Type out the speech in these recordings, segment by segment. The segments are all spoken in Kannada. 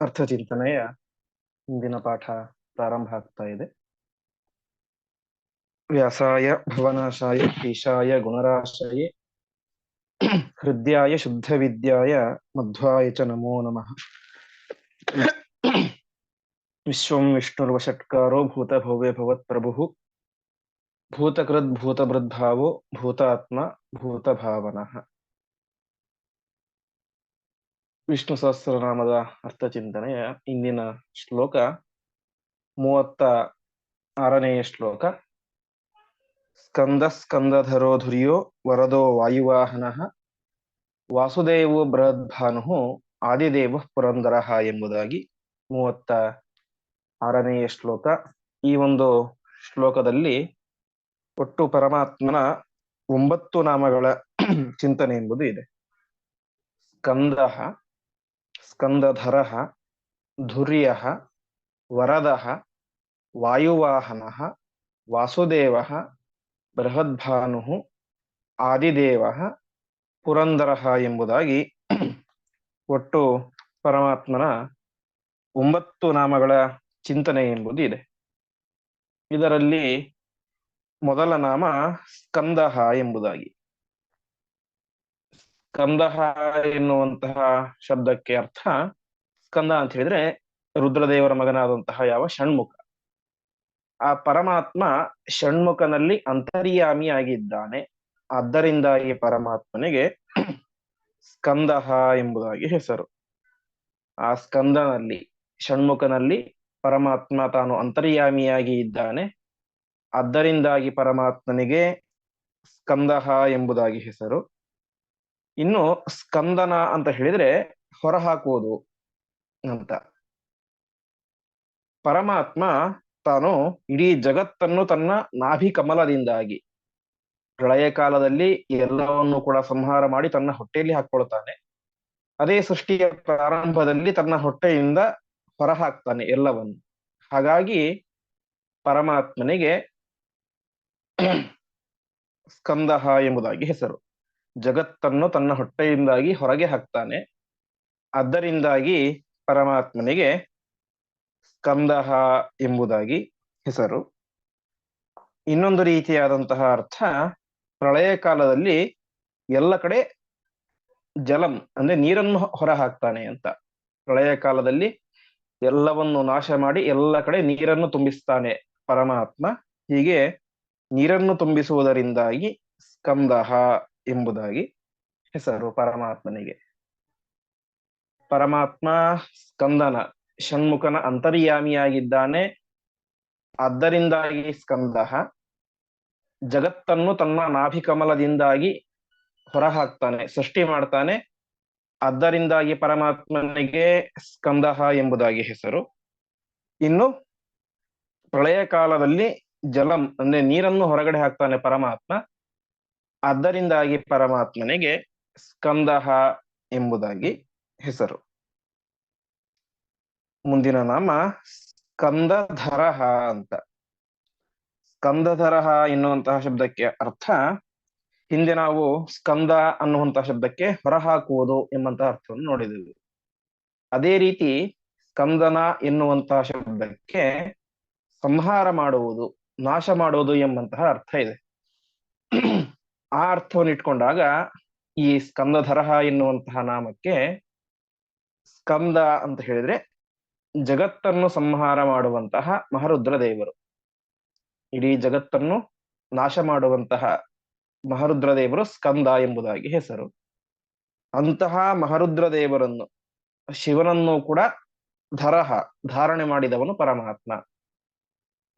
ಅರ್ಥಚಿಂತನೆಯ ಇಂದಿನ ಪಾಠ ಪ್ರಾರಂಭ ಆಗ್ತಾ ಇದೆ ವ್ಯಾಸಾಯ ಭವನಾಶಾಯ ಈಶಾಯ ಗುಣರಾಶಯೇ ಹೃದಯಾಯ ಶುದ್ಧ ವಿದ್ಯಾಯ ಮಧ್ವಾಯ ಚ ನಮೋ ನಮಃ ವಿಶ್ವಂ ವಿಷ್ಣುರ್ವಷಟ್ಕಾರೋ ಭೂತ ಭವ್ಯ ಭವತ್ ಪ್ರಭು ಭೂತಕೃದ್ ಭೂತಭೃದ್ಭಾವೋ ಭೂತಾತ್ಮ ಭೂತಭಾವನಃ ವಿಷ್ಣು ಸಹಸ್ರನಾಮದ ಅರ್ಥಚಿಂತನೆಯ ಇಂದಿನ ಶ್ಲೋಕ ಮೂವತ್ತ ಆರನೆಯ ಶ್ಲೋಕ. ಸ್ಕಂದ ಸ್ಕಂದಧರೋ ಧುರಿಯೋ ವರದೋ ವಾಯುವಾಹನಃ ವಾಸುದೇವೋ ಬೃಹದ್ಭಾನು ಆದಿದೇವ ಪುರಂದರ ಎಂಬುದಾಗಿ ಮೂವತ್ತ ಆರನೆಯ ಶ್ಲೋಕ. ಈ ಒಂದು ಶ್ಲೋಕದಲ್ಲಿ ಒಟ್ಟು ಪರಮಾತ್ಮನ ಒಂಬತ್ತು ನಾಮಗಳ ಚಿಂತನೆ ಎಂಬುದು ಇದೆ. ಸ್ಕಂದ ಸ್ಕಂದಧರ, ಧುರ್ಯ, ವರದ, ವಾಯುವಾಹನ, ವಾಸುದೇವ, ಬೃಹದ್ಭಾನು, ಆದಿದೇವ, ಪುರಂದರ ಎಂಬುದಾಗಿ ಒಟ್ಟು ಪರಮಾತ್ಮನ ಒಂಬತ್ತು ನಾಮಗಳ ಚಿಂತನೆ ಎಂಬುದು ಇದೆ. ಇದರಲ್ಲಿ ಮೊದಲ ನಾಮ ಸ್ಕಂದಹ ಎಂಬುದಾಗಿ. ಸ್ಕಂದಹ ಎನ್ನುವಂತಹ ಶಬ್ದಕ್ಕೆ ಅರ್ಥ ಸ್ಕಂದ ಅಂತ ಹೇಳಿದ್ರೆ ರುದ್ರದೇವರ ಮಗನಾದಂತಹ ಯಾವ ಷಣ್ಮುಖ. ಆ ಪರಮಾತ್ಮ ಷಣ್ಮುಖನಲ್ಲಿ ಅಂತರ್ಯಾಮಿಯಾಗಿದ್ದಾನೆ ಆದ್ದರಿಂದ ಈ ಪರಮಾತ್ಮನಿಗೆ ಸ್ಕಂದಹ ಎಂಬುದಾಗಿ ಹೆಸರು. ಆ ಸ್ಕಂದನಲ್ಲಿ, ಷಣ್ಮುಖನಲ್ಲಿ ಪರಮಾತ್ಮ ತಾನು ಅಂತರ್ಯಾಮಿಯಾಗಿ ಇದ್ದಾನೆ. ಆದ್ದರಿಂದಾಗಿ ಪರಮಾತ್ಮನಿಗೆ ಸ್ಕಂದಹ ಎಂಬುದಾಗಿ ಹೆಸರು. ಇನ್ನು ಸ್ಕಂದನ ಅಂತ ಹೇಳಿದ್ರೆ ಹೊರಹಾಕುವುದು ಅಂತ. ಪರಮಾತ್ಮ ತಾನು ಇಡೀ ಜಗತ್ತನ್ನು ತನ್ನ ನಾಭಿ ಕಮಲದಿಂದಾಗಿ ಪ್ರಳಯ ಕಾಲದಲ್ಲಿ ಎಲ್ಲವನ್ನು ಕೂಡ ಸಂಹಾರ ಮಾಡಿ ತನ್ನ ಹೊಟ್ಟೆಯಲ್ಲಿ ಹಾಕೊಳ್ತಾನೆ ಅದೇ ಸೃಷ್ಟಿಯ ಪ್ರಾರಂಭದಲ್ಲಿ ತನ್ನ ಹೊಟ್ಟೆಯಿಂದ ಹೊರಹಾಕ್ತಾನೆ ಎಲ್ಲವನ್ನು. ಹಾಗಾಗಿ ಪರಮಾತ್ಮನಿಗೆ ಸ್ಕಂದಹ ಎಂಬುದಾಗಿ ಹೆಸರು. ಜಗತ್ತನ್ನು ತನ್ನ ಹೊಟ್ಟೆಯಿಂದಾಗಿ ಹೊರಗೆ ಹಾಕ್ತಾನೆ. ಅದರಿಂದಾಗಿ ಪರಮಾತ್ಮನಿಗೆ ಸ್ಕಂದಹ ಎಂಬುದಾಗಿ ಹೆಸರು. ಇನ್ನೊಂದು ರೀತಿಯಾದಂತಹ ಅರ್ಥ, ಪ್ರಳಯ ಕಾಲದಲ್ಲಿ ಎಲ್ಲ ಕಡೆ ಜಲಂ, ಅಂದ್ರೆ ನೀರನ್ನು ಹೊರ ಹಾಕ್ತಾನೆ ಅಂತ. ಪ್ರಳಯ ಕಾಲದಲ್ಲಿ ಎಲ್ಲವನ್ನು ನಾಶ ಮಾಡಿ ಎಲ್ಲ ಕಡೆ ನೀರನ್ನು ತುಂಬಿಸ್ತಾನೆ ಪರಮಾತ್ಮ. ಹೀಗೆ ನೀರನ್ನು ತುಂಬಿಸುವುದರಿಂದಾಗಿ ಸ್ಕಂದಹ ಎಂಬುದಾಗಿ ಹೆಸರು ಪರಮಾತ್ಮನಿಗೆ. ಪರಮಾತ್ಮ ಸ್ಕಂದನ, ಷಣ್ಮುಖನ ಅಂತರ್ಯಾಮಿಯಾಗಿದ್ದಾನೆ. ಆದ್ದರಿಂದಾಗಿ ಸ್ಕಂದಹ ಜಗತ್ತನ್ನು ತನ್ನ ನಾಭಿಕಮಲದಿಂದಾಗಿ ಹೊರಹಾಕ್ತಾನೆ, ಸೃಷ್ಟಿ ಮಾಡ್ತಾನೆ. ಆದ್ದರಿಂದಾಗಿ ಪರಮಾತ್ಮನಿಗೆ ಸ್ಕಂದಹ ಎಂಬುದಾಗಿ ಹೆಸರು. ಇನ್ನು ಪ್ರಳಯ ಕಾಲದಲ್ಲಿ ಜಲಂ, ಅಂದ್ರೆ ನೀರನ್ನು ಹೊರಗಡೆ ಹಾಕ್ತಾನೆ ಪರಮಾತ್ಮ. ಆದ್ದರಿಂದಾಗಿ ಪರಮಾತ್ಮನಿಗೆ ಸ್ಕಂದಹ ಎಂಬುದಾಗಿ ಹೆಸರು. ಮುಂದಿನ ನಾಮ ಸ್ಕಂದಧರಹ ಅಂತ. ಸ್ಕಂದಧರಹ ಎನ್ನುವಂತಹ ಶಬ್ದಕ್ಕೆ ಅರ್ಥ ಹಿಂದೆ ನಾವು ಸ್ಕಂದ ಅನ್ನುವಂತಹ ಶಬ್ದಕ್ಕೆ ಹೊರಹಾಕುವುದು ಎಂಬಂತಹ ಅರ್ಥವನ್ನು ನೋಡಿದೆವು. ಅದೇ ರೀತಿ ಸ್ಕಂದನ ಎನ್ನುವಂತಹ ಶಬ್ದಕ್ಕೆ ಸಂಹಾರ ಮಾಡುವುದು, ನಾಶ ಮಾಡುವುದು ಎಂಬಂತಹ ಅರ್ಥ ಇದೆ. ಆ ಅರ್ಥವನ್ನು ಇಟ್ಕೊಂಡಾಗ ಈ ಸ್ಕಂದಧರಹ ಎನ್ನುವಂತಹ ನಾಮಕ್ಕೆ ಸ್ಕಂದ ಅಂತ ಹೇಳಿದ್ರೆ ಜಗತ್ತನ್ನು ಸಂಹಾರ ಮಾಡುವಂತಹ ಮಹರುದ್ರ ದೇವರು. ಇಡೀ ಜಗತ್ತನ್ನು ನಾಶ ಮಾಡುವಂತಹ ಮಹರುದ್ರ ದೇವರು ಸ್ಕಂದ ಎಂಬುದಾಗಿ ಹೆಸರು. ಅಂತಹ ಮಹರುದ್ರ ದೇವರನ್ನು, ಶಿವನನ್ನು ಕೂಡ ಧರಹ, ಧಾರಣೆ ಮಾಡಿದವನು ಪರಮಾತ್ಮ.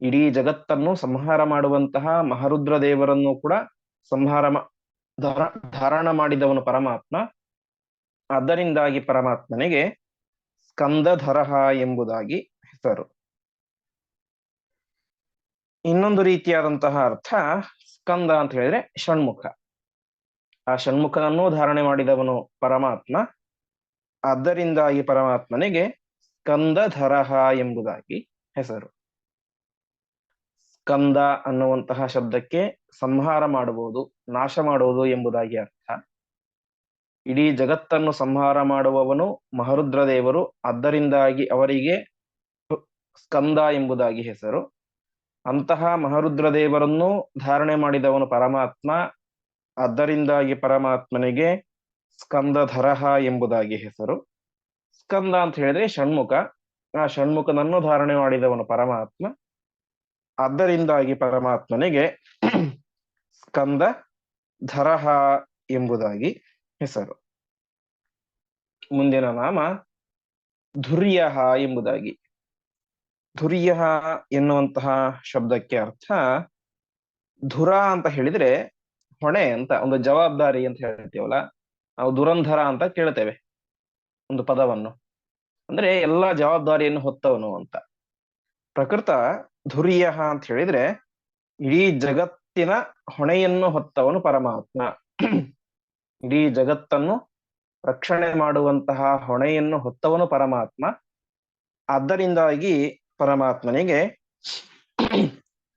ಇಡೀ ಜಗತ್ತನ್ನು ಸಂಹಾರ ಮಾಡುವಂತಹ ಮಹರುದ್ರ ದೇವರನ್ನು ಕೂಡ ಸಂಹಾರ ಧಾರಣ ಮಾಡಿದವನು ಪರಮಾತ್ಮ. ಅದರಿಂದಾಗಿ ಪರಮಾತ್ಮನಿಗೆ ಸ್ಕಂದಧರಹ ಎಂಬುದಾಗಿ ಹೆಸರು. ಇನ್ನೊಂದು ರೀತಿಯಾದಂತಹ ಅರ್ಥ ಸ್ಕಂದ ಅಂತ ಹೇಳಿದ್ರೆ ಷಣ್ಮುಖ. ಆ ಷಣ್ಮುಖನನ್ನು ಧಾರಣೆ ಮಾಡಿದವನು ಪರಮಾತ್ಮ. ಅದರಿಂದಾಗಿ ಪರಮಾತ್ಮನಿಗೆ ಸ್ಕಂದಧರಹ ಎಂಬುದಾಗಿ ಹೆಸರು. ಸ್ಕಂದ ಅನ್ನುವಂತಹ ಶಬ್ದಕ್ಕೆ ಸಂಹಾರ ಮಾಡುವುದು, ನಾಶ ಮಾಡುವುದು ಎಂಬುದಾಗಿ ಅರ್ಥ. ಇಡೀ ಜಗತ್ತನ್ನು ಸಂಹಾರ ಮಾಡುವವನು ಮಹರುದ್ರ ದೇವರು ಅದರಿಂದಾಗಿ ಅವರಿಗೆ ಸ್ಕಂದ ಎಂಬುದಾಗಿ ಹೆಸರು. ಅಂತಹ ಮಹರುದ್ರ ದೇವರನ್ನು ಧಾರಣೆ ಮಾಡಿದವನು ಪರಮಾತ್ಮ ಅದರಿಂದಾಗಿ ಪರಮಾತ್ಮನಿಗೆ ಸ್ಕಂದಧರಹ ಎಂಬುದಾಗಿ ಹೆಸರು. ಸ್ಕಂದ ಅಂತ ಹೇಳಿದ್ರೆ ಷಣ್ಮುಖ. ಆ ಷಣ್ಮುಖನನ್ನು ಧಾರಣೆ ಮಾಡಿದವನು ಪರಮಾತ್ಮ. ಆದ್ದರಿಂದಾಗಿ ಪರಮಾತ್ಮನಿಗೆ ಸ್ಕಂದ, ಧರಹ ಎಂಬುದಾಗಿ ಹೆಸರು. ಮುಂದಿನ ನಾಮ ಧುರ್ಯ ಎಂಬುದಾಗಿ. ಧುರ್ಯ ಎನ್ನುವಂತಹ ಶಬ್ದಕ್ಕೆ ಅರ್ಥ ಧುರ ಅಂತ ಹೇಳಿದ್ರೆ ಹೊಣೆ ಅಂತ, ಒಂದು ಜವಾಬ್ದಾರಿ ಅಂತ ಹೇಳ್ತೀವಲ್ಲ, ನಾವು ದುರಂಧರ ಅಂತ ಕೇಳ್ತೇವೆ ಒಂದು ಪದವನ್ನು. ಅಂದ್ರೆ ಎಲ್ಲಾ ಜವಾಬ್ದಾರಿಯನ್ನು ಹೊತ್ತವನು ಅಂತ. ಪ್ರಕೃತ ಧುರ್ಯ ಅಂತ ಹೇಳಿದ್ರೆ ಇಡೀ ಜಗತ್ತಿನ ಹೊಣೆಯನ್ನು ಹೊತ್ತವನು ಪರಮಾತ್ಮ. ಇಡೀ ಜಗತ್ತನ್ನು ರಕ್ಷಣೆ ಮಾಡುವಂತಹ ಹೊಣೆಯನ್ನು ಹೊತ್ತವನು ಪರಮಾತ್ಮ. ಆದ್ದರಿಂದಾಗಿ ಪರಮಾತ್ಮನಿಗೆ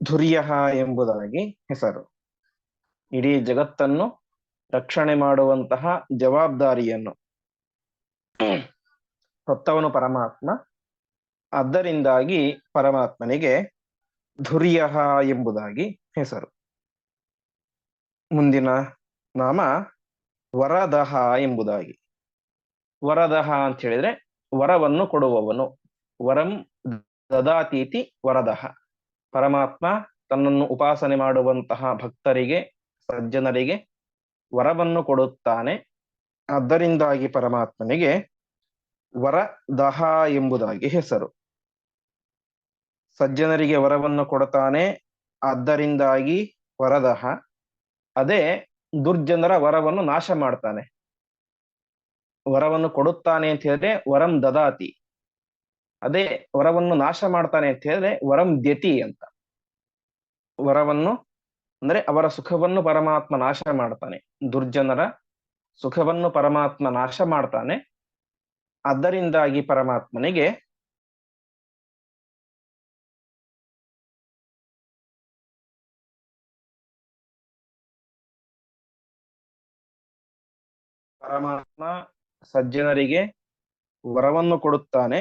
ಧುರ್ಯ ಎಂಬುದಾಗಿ ಹೆಸರು. ಇಡೀ ಜಗತ್ತನ್ನು ರಕ್ಷಣೆ ಮಾಡುವಂತಹ ಜವಾಬ್ದಾರಿಯನ್ನು ಹೊತ್ತವನು ಪರಮಾತ್ಮ. ಆದ್ದರಿಂದಾಗಿ ಪರಮಾತ್ಮನಿಗೆ ಧುರ್ಯ ಎಂಬುದಾಗಿ ಹೆಸರು. ಮುಂದಿನ ನಾಮ ವರದಹ ಎಂಬುದಾಗಿ. ವರದಹ ಅಂತ ಹೇಳಿದ್ರೆ ವರವನ್ನು ಕೊಡುವವನು. ವರಂ ದದಾತೀತಿ ವರದಹ ಪರಮಾತ್ಮ ತನ್ನನ್ನು ಉಪಾಸನೆ ಮಾಡುವಂತಹ ಭಕ್ತರಿಗೆ, ಸಜ್ಜನರಿಗೆ ವರವನ್ನು ಕೊಡುತ್ತಾನೆ. ಅದರಿಂದಾಗಿ ಪರಮಾತ್ಮನಿಗೆ ವರದಹ ಎಂಬುದಾಗಿ ಹೆಸರು. ಸಜ್ಜನರಿಗೆ ವರವನ್ನು ಕೊಡುತ್ತಾನೆ ಆದ್ದರಿಂದಾಗಿ ವರದಹ. ಅದೇ ದುರ್ಜನರ ವರವನ್ನು ನಾಶ ಮಾಡ್ತಾನೆ. ವರವನ್ನು ಕೊಡುತ್ತಾನೆ ಅಂತ ಹೇಳಿದ್ರೆ ವರಂ ದದಾತಿ. ಅದೇ ವರವನ್ನು ನಾಶ ಮಾಡ್ತಾನೆ ಅಂತ ಹೇಳಿದ್ರೆ ವರಂ ದ್ಯತಿ ಅಂತ. ವರವನ್ನು ಅಂದ್ರೆ ಅವರ ಸುಖವನ್ನು ಪರಮಾತ್ಮ ನಾಶ ಮಾಡ್ತಾನೆ. ದುರ್ಜನರ ಸುಖವನ್ನು ಪರಮಾತ್ಮ ನಾಶ ಮಾಡ್ತಾನೆ. ಅದರಿಂದಾಗಿ ಪರಮಾತ್ಮನಿಗೆ ಪರಮಾತ್ಮ ಸಜ್ಜನರಿಗೆ ವರವನ್ನು ಕೊಡುತ್ತಾನೆ.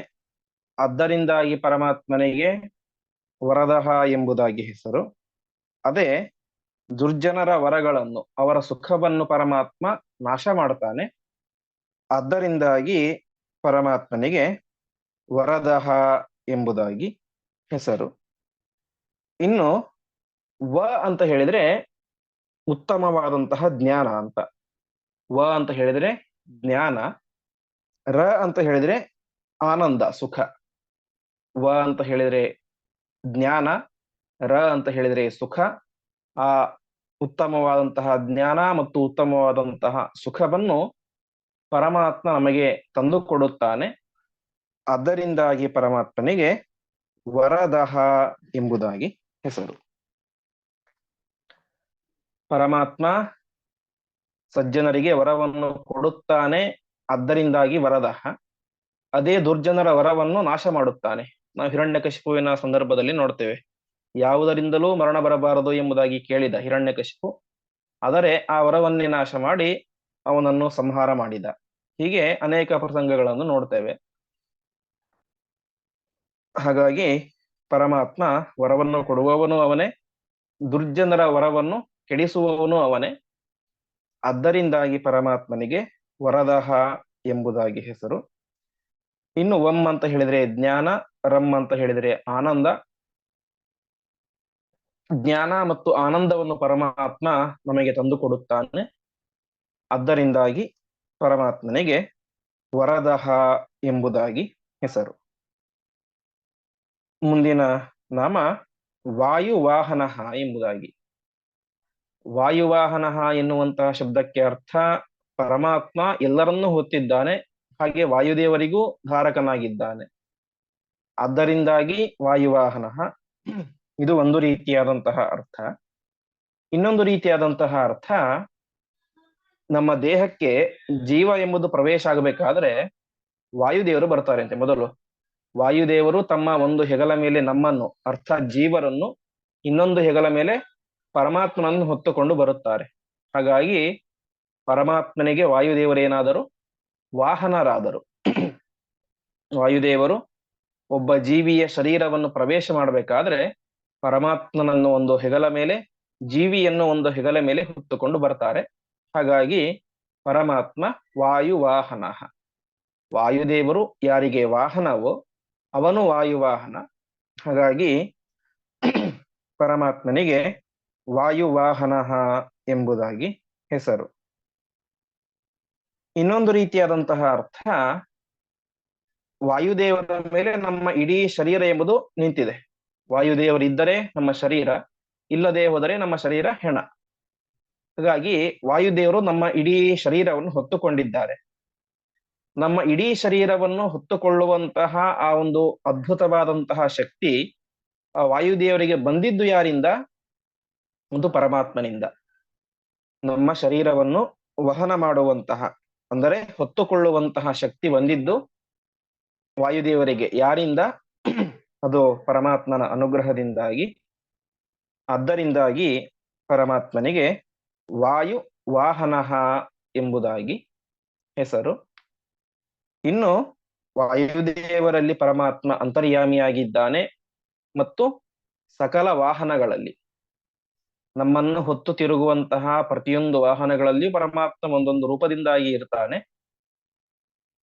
ಅದರಿಂದಾಗಿ ಪರಮಾತ್ಮನಿಗೆ ವರದಹ ಎಂಬುದಾಗಿ ಹೆಸರು. ಅದೇ ದುರ್ಜನರ ವರಗಳನ್ನು, ಅವರ ಸುಖವನ್ನು ಪರಮಾತ್ಮ ನಾಶ ಮಾಡ್ತಾನೆ. ಅದರಿಂದಾಗಿ ಪರಮಾತ್ಮನಿಗೆ ವರದಹ ಎಂಬುದಾಗಿ ಹೆಸರು. ಇನ್ನು ವ ಅಂತ ಹೇಳಿದ್ರೆ ಉತ್ತಮವಾದಂತಹ ಜ್ಞಾನ ಅಂತ. ವ ಅಂತ ಹೇಳಿದ್ರೆ ಜ್ಞಾನ, ರ ಅಂತ ಹೇಳಿದ್ರೆ ಆನಂದ, ಸುಖ. ವ ಅಂತ ಹೇಳಿದ್ರೆ ಜ್ಞಾನ, ರ ಅಂತ ಹೇಳಿದ್ರೆ ಸುಖ. ಆ ಉತ್ತಮವಾದಂತಹ ಜ್ಞಾನ ಮತ್ತು ಉತ್ತಮವಾದಂತಹ ಸುಖವನ್ನು ಪರಮಾತ್ಮ ನಮಗೆ ತಂದು ಕೊಡುತ್ತಾನೆ ಅದರಿಂದಾಗಿ ಪರಮಾತ್ಮನಿಗೆ ವರದಹ ಎಂಬುದಾಗಿ ಹೆಸರು. ಪರಮಾತ್ಮ ಸಜ್ಜನರಿಗೆ ವರವನ್ನು ಕೊಡುತ್ತಾನೆ ಅದರಿಂದಾಗಿ ವರದಹ. ಅದೇ ದುರ್ಜನರ ವರವನ್ನು ನಾಶ ಮಾಡುತ್ತಾನೆ. ನಾವು ಹಿರಣ್ಯಕಶಿಪುವಿನ ಸಂದರ್ಭದಲ್ಲಿ ನೋಡ್ತೇವೆ. ಯಾವುದರಿಂದಲೂ ಮರಣ ಬರಬಾರದು ಎಂಬುದಾಗಿ ಕೇಳಿದ ಹಿರಣ್ಯಕಶಿಪು. ಆದರೆ ಆ ವರವನ್ನೇ ನಾಶ ಮಾಡಿ ಅವನನ್ನು ಸಂಹಾರ ಮಾಡಿದ. ಹೀಗೆ ಅನೇಕ ಪ್ರಸಂಗಗಳನ್ನು ನೋಡ್ತೇವೆ. ಹಾಗಾಗಿ ಪರಮಾತ್ಮ ವರವನ್ನು ಕೊಡುವವನು ಅವನೇ, ದುರ್ಜನರ ವರವನ್ನು ಕೆಡಿಸುವವನು ಅವನೇ. ಅದರಿಂದಾಗಿ ಪರಮಾತ್ಮನಿಗೆ ವರದಹ ಎಂಬುದಾಗಿ ಹೆಸರು. ಇನ್ನು ಒಮ್ ಅಂತ ಹೇಳಿದ್ರೆ ಜ್ಞಾನ ರಂ ಅಂತ ಹೇಳಿದ್ರೆ ಆನಂದ. ಜ್ಞಾನ ಮತ್ತು ಆನಂದವನ್ನು ಪರಮಾತ್ಮ ನಮಗೆ ತಂದು ಕೊಡುತ್ತಾನೆ ಅದರಿಂದಾಗಿ ಪರಮಾತ್ಮನಿಗೆ ವರದಹ ಎಂಬುದಾಗಿ ಹೆಸರು. ಮುಂದಿನ ನಾಮ ವಾಯುವಾಹನ ಎಂಬುದಾಗಿ. ವಾಯುವಾಹನ ಎನ್ನುವಂತಹ ಶಬ್ದಕ್ಕೆ ಅರ್ಥ ಪರಮಾತ್ಮ ಎಲ್ಲರನ್ನೂ ಹೊತ್ತಿದ್ದಾನೆ, ಹಾಗೆ ವಾಯುದೇವರಿಗೂ ಧಾರಕನಾಗಿದ್ದಾನೆ. ಆದ್ದರಿಂದಾಗಿ ವಾಯುವಾಹನ ಇದು ಒಂದು ರೀತಿಯಾದಂತಹ ಅರ್ಥ. ಇನ್ನೊಂದು ರೀತಿಯಾದಂತಹ ಅರ್ಥ, ನಮ್ಮ ದೇಹಕ್ಕೆ ಜೀವ ಎಂಬುದು ಪ್ರವೇಶ ಆಗಬೇಕಾದ್ರೆ ವಾಯುದೇವರು ಬರ್ತಾರೆ ಅಂತೆ ಮೊದಲು. ವಾಯುದೇವರು ತಮ್ಮ ಒಂದು ಹೆಗಲ ಮೇಲೆ ನಮ್ಮನ್ನು ಅರ್ಥ ಜೀವರನ್ನು ಇನ್ನೊಂದು ಹೆಗಲ ಮೇಲೆ ಪರಮಾತ್ಮನನ್ನು ಹೊತ್ತುಕೊಂಡು ಬರುತ್ತಾರೆ. ಹಾಗಾಗಿ ಪರಮಾತ್ಮನಿಗೆ ವಾಯುದೇವರೇನಾದರೂ ವಾಹನರಾದರು. ವಾಯುದೇವರು ಒಬ್ಬ ಜೀವಿಯ ಶರೀರವನ್ನು ಪ್ರವೇಶ ಮಾಡಬೇಕಾದ್ರೆ ಪರಮಾತ್ಮನನ್ನು ಒಂದು ಹೆಗಲ ಮೇಲೆ, ಜೀವಿಯನ್ನು ಒಂದು ಹೆಗಲ ಮೇಲೆ ಹೊತ್ತುಕೊಂಡು ಬರ್ತಾರೆ. ಹಾಗಾಗಿ ಪರಮಾತ್ಮ ವಾಯುವಾಹನ. ವಾಯುದೇವರು ಯಾರಿಗೆ ವಾಹನವೋ ಅವನು ವಾಯುವಾಹನ. ಹಾಗಾಗಿ ಪರಮಾತ್ಮನಿಗೆ ವಾಯುವಾಹನ ಎಂಬುದಾಗಿ ಹೆಸರು. ಇನ್ನೊಂದು ರೀತಿಯಾದಂತಹ ಅರ್ಥ, ವಾಯುದೇವರ ಮೇಲೆ ನಮ್ಮ ಇಡೀ ಶರೀರ ಎಂಬುದು ನಿಂತಿದೆ. ವಾಯುದೇವರಿದ್ದರೆ ನಮ್ಮ ಶರೀರ, ಇಲ್ಲದೆ ಹೋದರೆ ನಮ್ಮ ಶರೀರ ಹೆಣ. ಹಾಗಾಗಿ ವಾಯುದೇವರು ನಮ್ಮ ಇಡೀ ಶರೀರವನ್ನು ಹೊತ್ತುಕೊಂಡಿದ್ದಾರೆ. ನಮ್ಮ ಇಡೀ ಶರೀರವನ್ನು ಹೊತ್ತುಕೊಳ್ಳುವಂತಹ ಆ ಒಂದು ಅದ್ಭುತವಾದಂತಹ ಶಕ್ತಿ ಆ ವಾಯುದೇವರಿಗೆ ಬಂದಿದ್ದು ಯಾರಿಂದ? ಒಂದು ಪರಮಾತ್ಮನಿಂದ. ನಮ್ಮ ಶರೀರವನ್ನು ವಹನ ಮಾಡುವಂತಹ, ಅಂದರೆ ಹೊತ್ತುಕೊಳ್ಳುವಂತಹ ಶಕ್ತಿ ಬಂದಿದ್ದು ವಾಯುದೇವರಿಗೆ. ಯಾರಿಂದ? ಅದು ಪರಮಾತ್ಮನ ಅನುಗ್ರಹದಿಂದಾಗಿ. ಆದ್ದರಿಂದಾಗಿ ಪರಮಾತ್ಮನಿಗೆ ವಾಯು ವಾಹನ ಎಂಬುದಾಗಿ ಹೆಸರು. ಇನ್ನು ವಾಯುದೇವರಲ್ಲಿ ಪರಮಾತ್ಮ ಅಂತರ್ಯಾಮಿಯಾಗಿದ್ದಾನೆ ಮತ್ತು ಸಕಲ ವಾಹನಗಳಲ್ಲಿ. ನಮ್ಮನ್ನು ಹೊತ್ತು ತಿರುಗುವಂತಹ ಪ್ರತಿಯೊಂದು ವಾಹನಗಳಲ್ಲಿಯೂ ಪರಮಾತ್ಮ ಒಂದೊಂದು ರೂಪದಿಂದಾಗಿ ಇರ್ತಾನೆ.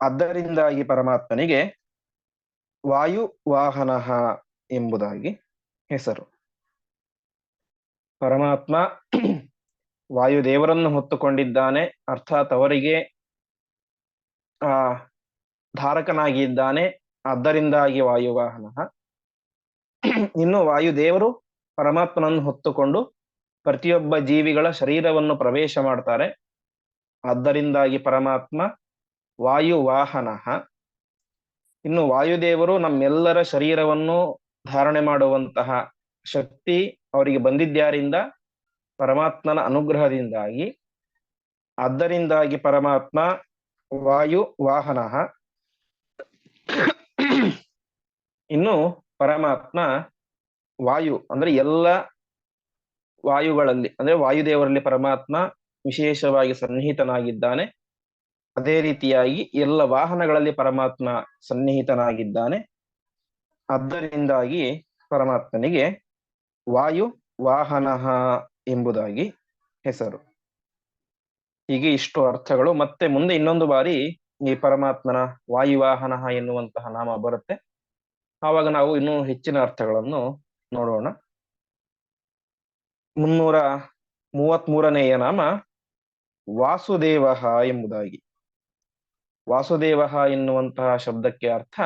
ಅದರಿಂದಾಗಿ ಪರಮಾತ್ಮನಿಗೆ ವಾಯು ವಾಹನ ಎಂಬುದಾಗಿ ಹೆಸರು. ಪರಮಾತ್ಮ ವಾಯುದೇವರನ್ನು ಹೊತ್ತುಕೊಂಡಿದ್ದಾನೆ, ಅರ್ಥಾತ್ ಅವರಿಗೆ ಆ ಧಾರಕನಾಗಿದ್ದಾನೆ, ಅದರಿಂದಾಗಿ ವಾಯುವಾಹನ ಇನ್ನು ವಾಯುದೇವರು ಪರಮಾತ್ಮನನ್ನು ಹೊತ್ತುಕೊಂಡು ಪ್ರತಿಯೊಬ್ಬ ಜೀವಿಗಳ ಶರೀರವನ್ನು ಪ್ರವೇಶ ಮಾಡ್ತಾರೆ. ಆದ್ದರಿಂದಾಗಿ ಪರಮಾತ್ಮ ವಾಯುವಾಹನ. ಇನ್ನು ವಾಯುದೇವರು ನಮ್ಮೆಲ್ಲರ ಶರೀರವನ್ನು ಧಾರಣೆ ಮಾಡುವಂತಹ ಶಕ್ತಿ ಅವರಿಗೆ ಬಂದಿದ್ಯಾರಿಂದ ಪರಮಾತ್ಮನ ಅನುಗ್ರಹದಿಂದಾಗಿ. ಆದ್ದರಿಂದಾಗಿ ಪರಮಾತ್ಮ ವಾಯು ವಾಹನ ಇನ್ನು ಪರಮಾತ್ಮ ವಾಯು ಅಂದ್ರೆ ಎಲ್ಲ ವಾಯುಗಳಲ್ಲಿ, ಅಂದ್ರೆ ವಾಯುದೇವರಲ್ಲಿ ಪರಮಾತ್ಮ ವಿಶೇಷವಾಗಿ ಸನ್ನಿಹಿತನಾಗಿದ್ದಾನೆ. ಅದೇ ರೀತಿಯಾಗಿ ಎಲ್ಲ ವಾಹನಗಳಲ್ಲಿ ಪರಮಾತ್ಮ ಸನ್ನಿಹಿತನಾಗಿದ್ದಾನೆ. ಅದರಿಂದಾಗಿ ಪರಮಾತ್ಮನಿಗೆ ವಾಯು ವಾಹನ ಎಂಬುದಾಗಿ ಹೆಸರು. ಹೀಗೆ ಇಷ್ಟು ಅರ್ಥಗಳು. ಮತ್ತೆ ಮುಂದೆ ಇನ್ನೊಂದು ಬಾರಿ ಈ ಪರಮಾತ್ಮನ ವಾಯುವಾಹನ ಎನ್ನುವಂತಹ ನಾಮ ಬರುತ್ತೆ. ಆವಾಗ ನಾವು ಇನ್ನೂ ಹೆಚ್ಚಿನ ಅರ್ಥಗಳನ್ನು ನೋಡೋಣ. ಮುನ್ನೂರ ಮೂವತ್ತ್ ಮೂರನೆಯ ನಾಮ ವಾಸುದೇವ ಎಂಬುದಾಗಿ. ವಾಸುದೇವ ಎನ್ನುವಂತಹ ಶಬ್ದಕ್ಕೆ ಅರ್ಥ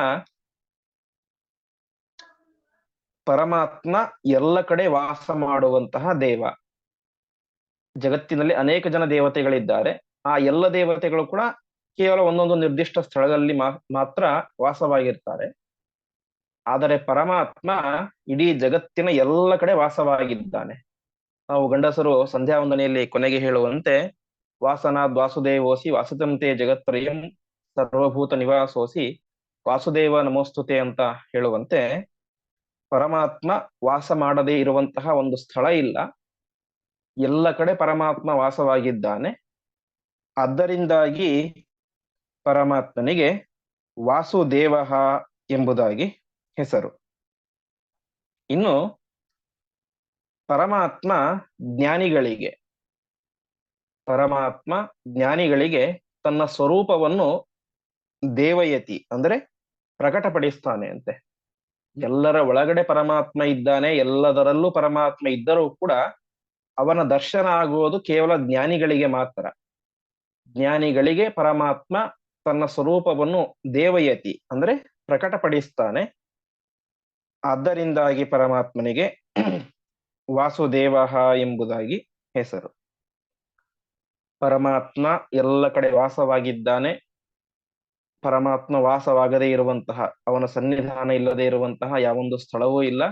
ಪರಮಾತ್ಮ ಎಲ್ಲ ಕಡೆ ವಾಸ ಮಾಡುವಂತಹ ದೇವ. ಜಗತ್ತಿನಲ್ಲಿ ಅನೇಕ ಜನ ದೇವತೆಗಳಿದ್ದಾರೆ. ಆ ಎಲ್ಲ ದೇವತೆಗಳು ಕೂಡ ಕೇವಲ ಒಂದೊಂದು ನಿರ್ದಿಷ್ಟ ಸ್ಥಳದಲ್ಲಿ ಮಾತ್ರ ವಾಸವಾಗಿರ್ತಾರೆ. ಆದರೆ ಪರಮಾತ್ಮ ಇಡೀ ಜಗತ್ತಿನ ಎಲ್ಲ ಕಡೆ ವಾಸವಾಗಿದ್ದಾನೆ. ನಾವು ಗಂಡಸರು ಸಂಧ್ಯಾ ವಂದನೆಯಲ್ಲಿ ಕೊನೆಗೆ ಹೇಳುವಂತೆ ವಾಸನಾದ್ ವಾಸುದೇವೋಸಿ ವಾಸುದಂತೆ ಜಗತ್ತ್ರಯಂ ಸರ್ವಭೂತ ನಿವಾಸೋಸಿ ವಾಸುದೇವ ನಮೋಸ್ತುತೆ ಅಂತ ಹೇಳುವಂತೆ, ಪರಮಾತ್ಮ ವಾಸ ಮಾಡದೇ ಇರುವಂತಹ ಒಂದು ಸ್ಥಳ ಇಲ್ಲ. ಎಲ್ಲ ಕಡೆ ಪರಮಾತ್ಮ ವಾಸವಾಗಿದ್ದಾನೆ. ಆದ್ದರಿಂದಾಗಿ ಪರಮಾತ್ಮನಿಗೆ ವಾಸುದೇವ ಎಂಬುದಾಗಿ ಹೆಸರು. ಇನ್ನು ಪರಮಾತ್ಮ ಜ್ಞಾನಿಗಳಿಗೆ ಪರಮಾತ್ಮ ಜ್ಞಾನಿಗಳಿಗೆ ತನ್ನ ಸ್ವರೂಪವನ್ನು ದೇವಯತಿ ಅಂದ್ರೆ ಪ್ರಕಟಪಡಿಸ್ತಾನೆ ಅಂತೆ ಎಲ್ಲರ ಒಳಗಡೆ ಪರಮಾತ್ಮ ಇದ್ದಾನೆ, ಎಲ್ಲದರಲ್ಲೂ ಪರಮಾತ್ಮ ಇದ್ದರೂ ಕೂಡ ಅವನ ದರ್ಶನ ಆಗುವುದು ಕೇವಲ ಜ್ಞಾನಿಗಳಿಗೆ ಮಾತ್ರ. ಜ್ಞಾನಿಗಳಿಗೆ ಪರಮಾತ್ಮ ತನ್ನ ಸ್ವರೂಪವನ್ನು ದೇವಯತಿ ಅಂದ್ರೆ ಪ್ರಕಟಪಡಿಸ್ತಾನೆ. ಆದ್ದರಿಂದಾಗಿ ಪರಮಾತ್ಮನಿಗೆ ವಾಸುದೇವ ಎಂಬುದಾಗಿ ಹೆಸರು. ಪರಮಾತ್ಮ ಎಲ್ಲ ಕಡೆ ವಾಸವಾಗಿದ್ದಾನೆ. ಪರಮಾತ್ಮ ವಾಸವಾಗದೇ ಇರುವಂತಹ, ಅವನ ಸನ್ನಿಧಾನ ಇಲ್ಲದೆ ಇರುವಂತಹ ಯಾವೊಂದು ಸ್ಥಳವೂ ಇಲ್ಲ.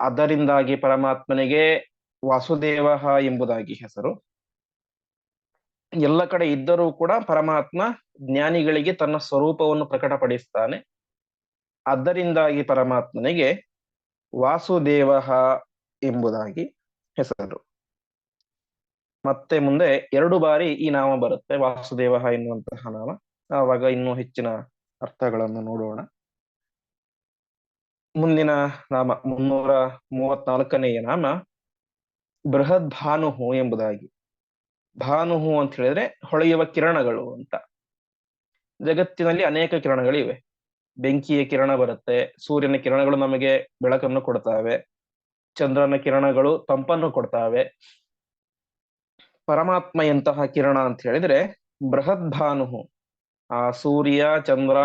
ಅದರಿಂದಾಗಿ ಪರಮಾತ್ಮನಿಗೆ ವಾಸುದೇವ ಎಂಬುದಾಗಿ ಹೆಸರು. ಎಲ್ಲ ಕಡೆ ಇದ್ದರೂ ಕೂಡ ಪರಮಾತ್ಮ ಜ್ಞಾನಿಗಳಿಗೆ ತನ್ನ ಸ್ವರೂಪವನ್ನು ಪ್ರಕಟಪಡಿಸ್ತಾನೆ. ಅದರಿಂದಾಗಿ ಪರಮಾತ್ಮನಿಗೆ ವಾಸುದೇವ ಎಂಬುದಾಗಿ ಹೆಸರು. ಮತ್ತೆ ಮುಂದೆ ಎರಡು ಬಾರಿ ಈ ನಾಮ ಬರುತ್ತೆ, ವಾಸುದೇವ ಎನ್ನುವಂತಹ ನಾಮ. ಆವಾಗ ಇನ್ನೂ ಹೆಚ್ಚಿನ ಅರ್ಥಗಳನ್ನು ನೋಡೋಣ. ಮುಂದಿನ ನಾಮ, ಮುನ್ನೂರ ಮೂವತ್ನಾಲ್ಕನೆಯ ನಾಮ ಬೃಹತ್ ಭಾನುಹು ಎಂಬುದಾಗಿ. ಭಾನುಹು ಅಂತ ಹೇಳಿದ್ರೆ ಹೊಳೆಯುವ ಕಿರಣಗಳು ಅಂತ. ಜಗತ್ತಿನಲ್ಲಿ ಅನೇಕ ಕಿರಣಗಳಿವೆ. ಬೆಂಕಿಯ ಕಿರಣ ಬರುತ್ತೆ, ಸೂರ್ಯನ ಕಿರಣಗಳು ನಮಗೆ ಬೆಳಕನ್ನು ಕೊಡ್ತಾವೆ. ಚಂದ್ರನ ಕಿರಣಗಳು ತಂಪನ್ನು ಕೊಡ್ತಾವೆ. ಪರಮಾತ್ಮ ಎಂತಹ ಕಿರಣ ಅಂತ ಹೇಳಿದ್ರೆ ಬೃಹತ್ ಭಾನು ಆ ಸೂರ್ಯ, ಚಂದ್ರ,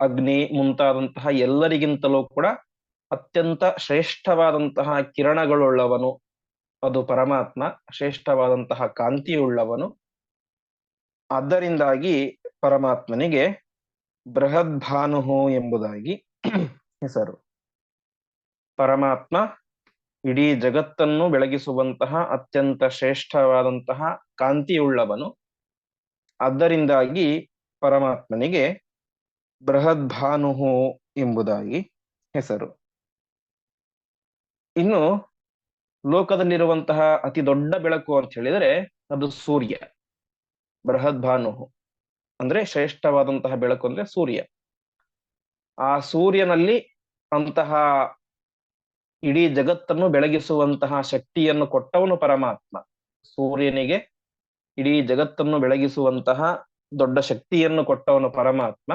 ಅಗ್ನಿ ಮುಂತಾದಂತಹ ಎಲ್ಲರಿಗಿಂತಲೂ ಕೂಡ ಅತ್ಯಂತ ಶ್ರೇಷ್ಠವಾದಂತಹ ಕಿರಣಗಳುಳ್ಳವನು ಅದು ಪರಮಾತ್ಮ. ಶ್ರೇಷ್ಠವಾದಂತಹ ಕಾಂತಿಯುಳ್ಳವನು. ಆದ್ದರಿಂದಾಗಿ ಪರಮಾತ್ಮನಿಗೆ ಬೃಹದ್ ಭಾನುಹು ಎಂಬುದಾಗಿ ಹೆಸರು. ಪರಮಾತ್ಮ ಇಡೀ ಜಗತ್ತನ್ನು ಬೆಳಗಿಸುವಂತಹ ಅತ್ಯಂತ ಶ್ರೇಷ್ಠವಾದಂತಹ ಕಾಂತಿಯುಳ್ಳವನು. ಆದ್ದರಿಂದಾಗಿ ಪರಮಾತ್ಮನಿಗೆ ಬೃಹದ್ ಭಾನುಹು ಎಂಬುದಾಗಿ ಹೆಸರು. ಇನ್ನು ಲೋಕದಲ್ಲಿರುವಂತಹ ಅತಿ ದೊಡ್ಡ ಬೆಳಕು ಅಂತ ಹೇಳಿದರೆ ಅದು ಸೂರ್ಯ. ಬೃಹದ್ ಭಾನುಹು ಅಂದ್ರೆ ಶ್ರೇಷ್ಠವಾದಂತಹ ಬೆಳಕು ಅಂದ್ರೆ ಸೂರ್ಯ. ಆ ಸೂರ್ಯನಲ್ಲಿ ಅಂತಹ ಇಡೀ ಜಗತ್ತನ್ನು ಬೆಳಗಿಸುವಂತಹ ಶಕ್ತಿಯನ್ನು ಕೊಟ್ಟವನು ಪರಮಾತ್ಮ. ಸೂರ್ಯನಿಗೆ ಇಡೀ ಜಗತ್ತನ್ನು ಬೆಳಗಿಸುವಂತಹ ದೊಡ್ಡ ಶಕ್ತಿಯನ್ನು ಕೊಟ್ಟವನು ಪರಮಾತ್ಮ.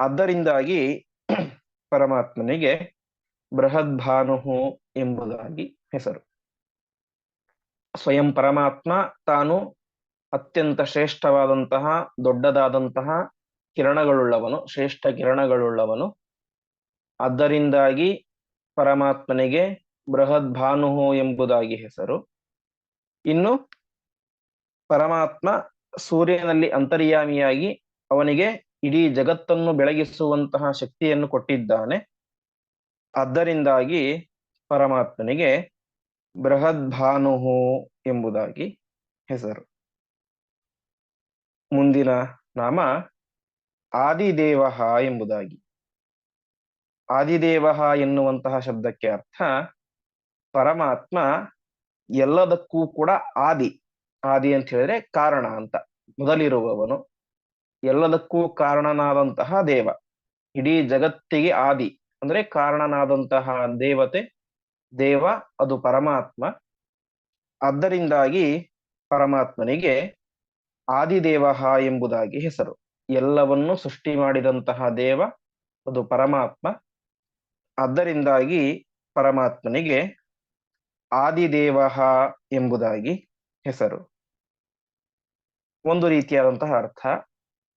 ಅದರಿಂದಾಗಿ ಪರಮಾತ್ಮನಿಗೆ ಬೃಹದ್ ಭಾನುಹು ಎಂಬುದಾಗಿ ಹೆಸರು. ಸ್ವಯಂ ಪರಮಾತ್ಮ ತಾನು ಅತ್ಯಂತ ಶ್ರೇಷ್ಠವಾದಂತಹ, ದೊಡ್ಡದಾದಂತಹ ಕಿರಣಗಳುಳ್ಳವನು, ಶ್ರೇಷ್ಠ ಕಿರಣಗಳುಳ್ಳವನು. ಆದ್ದರಿಂದಾಗಿ ಪರಮಾತ್ಮನಿಗೆ ಬೃಹದ್ ಭಾನುಹು ಎಂಬುದಾಗಿ ಹೆಸರು. ಇನ್ನು ಪರಮಾತ್ಮ ಸೂರ್ಯನಲ್ಲಿ ಅಂತರ್ಯಾಮಿಯಾಗಿ ಅವನಿಗೆ ಇಡೀ ಜಗತ್ತನ್ನು ಬೆಳಗಿಸುವಂತಹ ಶಕ್ತಿಯನ್ನು ಕೊಟ್ಟಿದ್ದಾನೆ. ಅದರಿಂದಾಗಿ ಪರಮಾತ್ಮನಿಗೆ ಬೃಹದ್ ಭಾನುಹು ಎಂಬುದಾಗಿ ಹೆಸರು. ಮುಂದಿನ ನಾಮ ಆದಿದೇವ ಎಂಬುದಾಗಿ. ಆದಿದೇವ ಎನ್ನುವಂತಹ ಶಬ್ದಕ್ಕೆ ಅರ್ಥ ಪರಮಾತ್ಮ ಎಲ್ಲದಕ್ಕೂ ಕೂಡ ಆದಿ. ಆದಿ ಅಂತ ಹೇಳಿದ್ರೆ ಕಾರಣ ಅಂತ. ಮೊದಲಿರುವವನು ಎಲ್ಲದಕ್ಕೂ ಕಾರಣನಾದಂತಹ ದೇವ. ಇಡೀ ಜಗತ್ತಿಗೆ ಆದಿ. ಅಂದ್ರೆ ಕಾರಣನಾದಂತಹ ದೇವತೆ, ದೇವ ಅದು ಪರಮಾತ್ಮ. ಆದ್ದರಿಂದಾಗಿ ಪರಮಾತ್ಮನಿಗೆ ಆದಿದೇವ ಎಂಬುದಾಗಿ ಹೆಸರು. ಎಲ್ಲವನ್ನು ಸೃಷ್ಟಿ ಮಾಡಿದಂತಹ ದೇವ ಅದು ಪರಮಾತ್ಮ. ಆದ್ದರಿಂದಾಗಿ ಪರಮಾತ್ಮನಿಗೆ ಆದಿದೇವ ಎಂಬುದಾಗಿ ಹೆಸರು. ಒಂದು ರೀತಿಯಾದಂತಹ ಅರ್ಥ.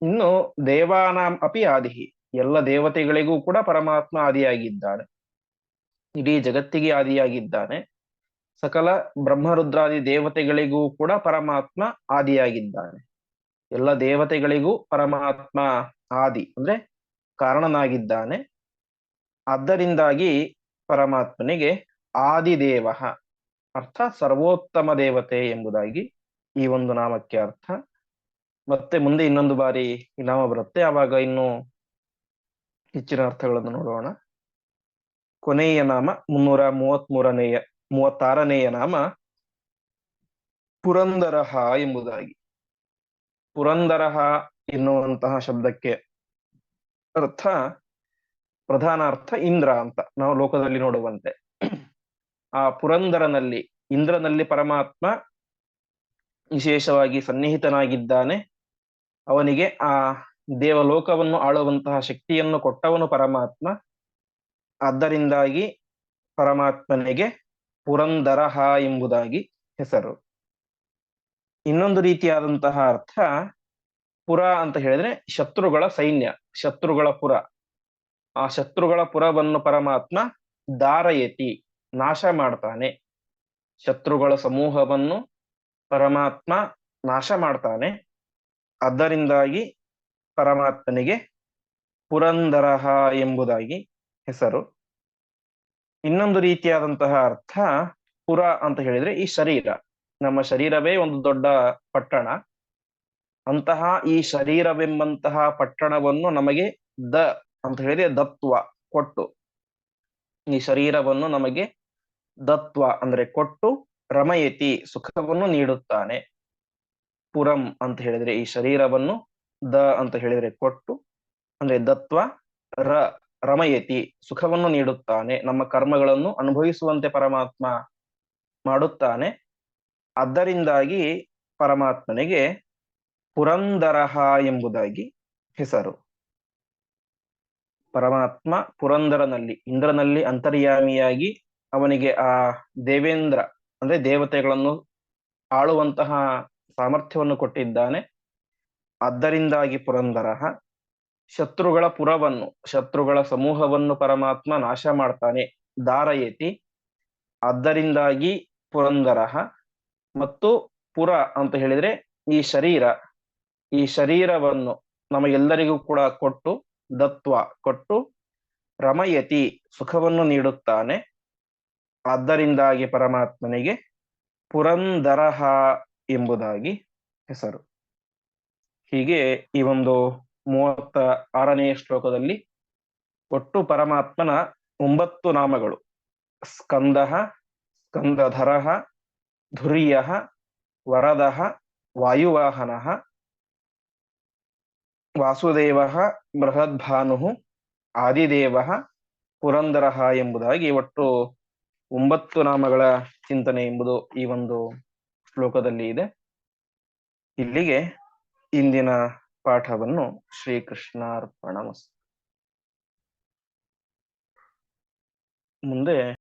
ಇನ್ನು ದೇವಾನಾಂ ಅಪಿ ಆದಿಹಿ. ಎಲ್ಲ ದೇವತೆಗಳಿಗೂ ಕೂಡ ಪರಮಾತ್ಮ ಆದಿಯಾಗಿದ್ದಾನೆ. ಇಡೀ ಜಗತ್ತಿಗೆ ಆದಿಯಾಗಿದ್ದಾನೆ. ಸಕಲ ಬ್ರಹ್ಮರುದ್ರಾದಿ ದೇವತೆಗಳಿಗೂ ಕೂಡ ಪರಮಾತ್ಮ ಆದಿಯಾಗಿದ್ದಾನೆ. ಎಲ್ಲ ದೇವತೆಗಳಿಗೂ ಪರಮಾತ್ಮ ಆದಿ, ಅಂದ್ರೆ ಕಾರಣನಾಗಿದ್ದಾನೆ. ಆದ್ದರಿಂದಾಗಿ ಪರಮಾತ್ಮನಿಗೆ ಆದಿದೇವ. ಅರ್ಥ? ಸರ್ವೋತ್ತಮ ದೇವತೆ ಎಂಬುದಾಗಿ ಈ ಒಂದು ನಾಮಕ್ಕೆ ಅರ್ಥ. ಮತ್ತೆ ಮುಂದೆ ಇನ್ನೊಂದು ಬಾರಿ ಈ ನಾಮ ಬರುತ್ತೆ. ಆವಾಗ ಇನ್ನು ಹೆಚ್ಚಿನ ಅರ್ಥಗಳನ್ನು ನೋಡೋಣ. ಕೊನೆಯ ನಾಮ, ಮುನ್ನೂರ ಮೂವತ್ತ್ ಮೂರನೆಯ ಮೂವತ್ತಾರನೆಯ ನಾಮ, ಪುರಂದರಹ ಎಂಬುದಾಗಿ. ಪುರಂದರಹ ಎನ್ನುವಂತಹ ಶಬ್ದಕ್ಕೆ ಅರ್ಥ? ಪ್ರಧಾನ ಅರ್ಥ ಇಂದ್ರ ಅಂತ ನಾವು ಲೋಕದಲ್ಲಿ ನೋಡುವಂತೆ. ಆ ಪುರಂದರನಲ್ಲಿ, ಇಂದ್ರನಲ್ಲಿ ಪರಮಾತ್ಮ ವಿಶೇಷವಾಗಿ ಸನ್ನಿಹಿತನಾಗಿದ್ದಾನೆ. ಅವನಿಗೆ ಆ ದೇವಲೋಕವನ್ನು ಆಳುವಂತಹ ಶಕ್ತಿಯನ್ನು ಕೊಟ್ಟವನು ಪರಮಾತ್ಮ. ಆದ್ದರಿಂದಾಗಿ ಪರಮಾತ್ಮನಿಗೆ ಪುರಂದರಹ ಎಂಬುದಾಗಿ ಹೆಸರು. ಇನ್ನೊಂದು ರೀತಿಯಾದಂತಹ ಅರ್ಥ ಪುರ ಅಂತ ಹೇಳಿದ್ರೆ ಶತ್ರುಗಳ ಸೈನ್ಯ, ಶತ್ರುಗಳ ಪುರ. ಆ ಶತ್ರುಗಳ ಪುರವನ್ನು ಪರಮಾತ್ಮ ದಾರಯತಿ ನಾಶ ಮಾಡ್ತಾನೆ. ಶತ್ರುಗಳ ಸಮೂಹವನ್ನು ಪರಮಾತ್ಮ ನಾಶ ಮಾಡ್ತಾನೆ. ಅದರಿಂದಾಗಿ ಪರಮಾತ್ಮನಿಗೆ ಪುರಂದರಹ ಎಂಬುದಾಗಿ ಹೆಸರು. ಇನ್ನೊಂದು ರೀತಿಯಾದಂತಹ ಅರ್ಥ ಪುರ ಅಂತ ಹೇಳಿದ್ರೆ ಈ ಶರೀರ. ನಮ್ಮ ಶರೀರವೇ ಒಂದು ದೊಡ್ಡ ಪಟ್ಟಣ. ಅಂತಹ ಈ ಶರೀರವೆಂಬಂತಹ ಪಟ್ಟಣವನ್ನು ನಮಗೆ ದ ಅಂತ ಹೇಳಿದ್ರೆ ದತ್ವ, ಕೊಟ್ಟು. ಈ ಶರೀರವನ್ನು ನಮಗೆ ದತ್ವ ಅಂದ್ರೆ ಕೊಟ್ಟು ರಮಯತಿ, ಸುಖವನ್ನು ನೀಡುತ್ತಾನೆ. ಪುರಂ ಅಂತ ಹೇಳಿದ್ರೆ ಈ ಶರೀರವನ್ನು ದ ಅಂತ ಹೇಳಿದ್ರೆ ಕೊಟ್ಟು, ಅಂದ್ರೆ ದತ್ವ, ರ, ರಮಯತಿ, ಸುಖವನ್ನು ನೀಡುತ್ತಾನೆ. ನಮ್ಮ ಕರ್ಮಗಳನ್ನು ಅನುಭವಿಸುವಂತೆ ಪರಮಾತ್ಮ ಮಾಡುತ್ತಾನೆ. ಅದರಿಂದಾಗಿ ಪರಮಾತ್ಮನಿಗೆ ಪುರಂದರಹ ಎಂಬುದಾಗಿ ಹೆಸರು. ಪರಮಾತ್ಮ ಪುರಂದರನಲ್ಲಿ, ಇಂದ್ರನಲ್ಲಿ ಅಂತರ್ಯಾಮಿಯಾಗಿ ಅವನಿಗೆ ಆ ದೇವೇಂದ್ರ, ಅಂದ್ರೆ ದೇವತೆಗಳನ್ನು ಆಳುವಂತಹ ಸಾಮರ್ಥ್ಯವನ್ನು ಕೊಟ್ಟಿದ್ದಾನೆ. ಅದರಿಂದಾಗಿ ಪುರಂದರ ಶತ್ರುಗಳ ಪುರವನ್ನು, ಶತ್ರುಗಳ ಸಮೂಹವನ್ನು ಪರಮಾತ್ಮ ನಾಶ ಮಾಡ್ತಾನೆ ದಾರಯತಿ ಅದರಿಂದಾಗಿ ಪುರಂದರ ಮತ್ತು ಪುರ ಅಂತ ಹೇಳಿದ್ರೆ ಈ ಶರೀರ, ಈ ಶರೀರವನ್ನು ನಮಗೆಲ್ಲರಿಗೂ ಕೂಡ ಕೊಟ್ಟು ದತ್ವ ಕೊಟ್ಟು ರಮಯತಿ ಸುಖವನ್ನು ನೀಡುತ್ತಾನೆ. ಆದ್ದರಿಂದಾಗಿ ಪರಮಾತ್ಮನಿಗೆ ಪುರಂದರಹ ಎಂಬುದಾಗಿ ಹೆಸರು. ಹೀಗೆ ಈ ಒಂದು ಮೂವತ್ತ ಆರನೆಯ ಶ್ಲೋಕದಲ್ಲಿ ಒಟ್ಟು ಪರಮಾತ್ಮನ ಒಂಬತ್ತು ನಾಮಗಳು. ಸ್ಕಂದ ಸ್ಕಂದಧರ ಧುರ್ಯ ವರದ ವಾಯುವಾಹನ ವಾಸುದೇವ ಬೃಹದ್ಭಾನು ಆದಿದೇವ ಪುರಂದರ ಎಂಬುದಾಗಿ ಒಟ್ಟು ಒಂಬತ್ತು ನಾಮಗಳ ಚಿಂತನೆ ಎಂಬುದು ಈ ಒಂದು ಶ್ಲೋಕದಲ್ಲಿ ಇದೆ. ಇಲ್ಲಿಗೆ ಇಂದಿನ ಪಾಠವನ್ನು ಶ್ರೀಕೃಷ್ಣಾರ್ಪಣ ಮುಂದೆ